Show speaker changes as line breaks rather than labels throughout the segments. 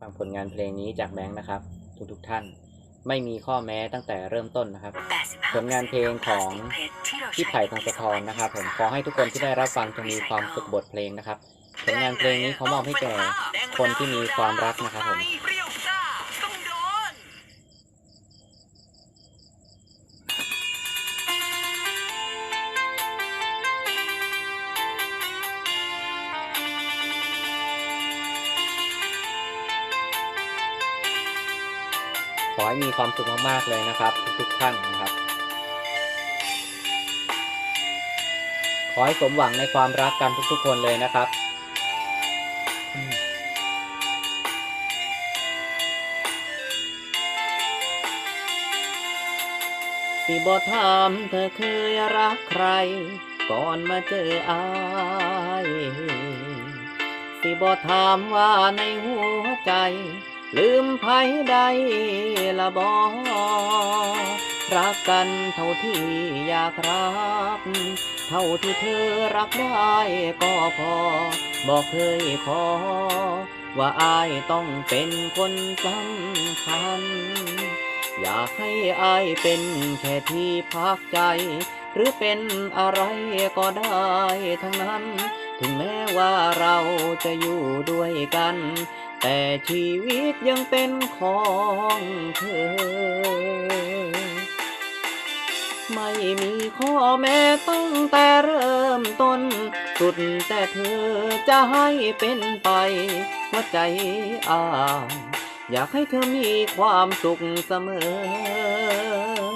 ฟังผลงานเพลงนี้จากแบงค์นะครับ ทุกทุกๆท่าน ไม่มีข้อแม้ตั้งแต่เริ่มต้นนะครับ ผลงานเพลงของพี่ไผ่พงศธรนะครับ ผมขอให้ทุกคนที่ได้รับฟังจงมีความสุขบทเพลงนะครับ ผลงานเพลงนี้เขามอบให้แก่คนที่มีความรักนะครับผม ขอให้มีความสุขมากๆเลยนะครับ ทุกท่านนะครับ ขอให้สมหวังในความรักกันทุกๆคนเลยนะครับสิบอถามเธอเคยรักใคร ก่อนมาเจออายสิบอถามว่าในหัวใจ ลืมไผใดละบอรักกันเท่าที่อยากรัก เท่าที่เธอรักได้ก็พอ บอกเคยขอ ว่าอายต้องเป็นคนสำคัญ อยากให้อายเป็นแค่ที่พักใจ หรือเป็นอะไรก็ได้ทั้งนั้น ถึงแม้ว่าเราจะอยู่ด้วยกัน แต่ชีวิตยังเป็นของเธอ ไม่มีข้อแม้ตั้งแต่เริ่มต้น สุดแต่เธอจะให้เป็นไปหัวใจอายอยากให้เธอมีความสุขเสม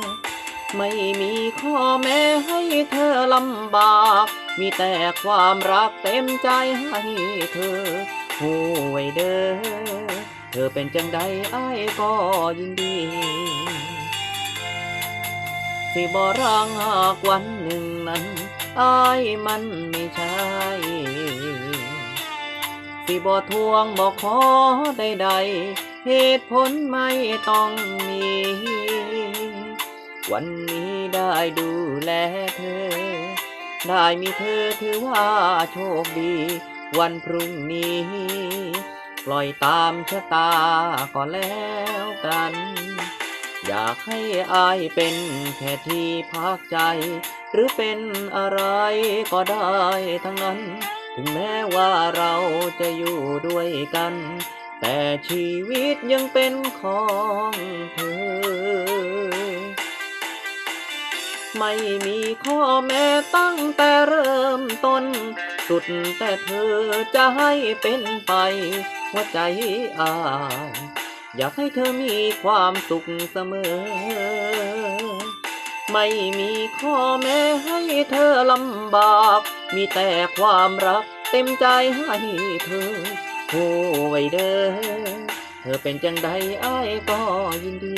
อ ไม่มีข้อแม้ให้เธอลำบาก มีแต่ความรักเต็มใจให้เธอหูไว้เด้อ เธอเป็นจังใดอ้ายก็ยินดี สิบรังหากวันหนึ่งนั้นอ้ายมันไม่ใช่สิบทวงบอกขอใดๆเหตุผลไม่ต้องมี วันนี้ได้ดูแลเธอ ได้มีเธอถือว่าโชคดี วันพรุ่งนี้ ปล่อยตามชะตาก็แล้วกัน อยากให้อายเป็นแค่ที่พักใจ หรือเป็นอะไรก็ได้ทั้งนั้น ถึงแม้ว่าเราจะอยู่ด้วยกัน แต่ชีวิตยังเป็นของเธอ ไม่มีข้อแม้ตั้งแต่เริ่มต้น สุดแต่เธอจะให้เป็นไป หัวใจอายอยากให้เธอมีความสุขเสมอ ไม่มีข้อแม้ให้เธอลำบาก มีแต่ความรักเต็มใจให้เธอโอ้ไว้เด้อ เธอเป็นจังใดอ้ายก็ยินดี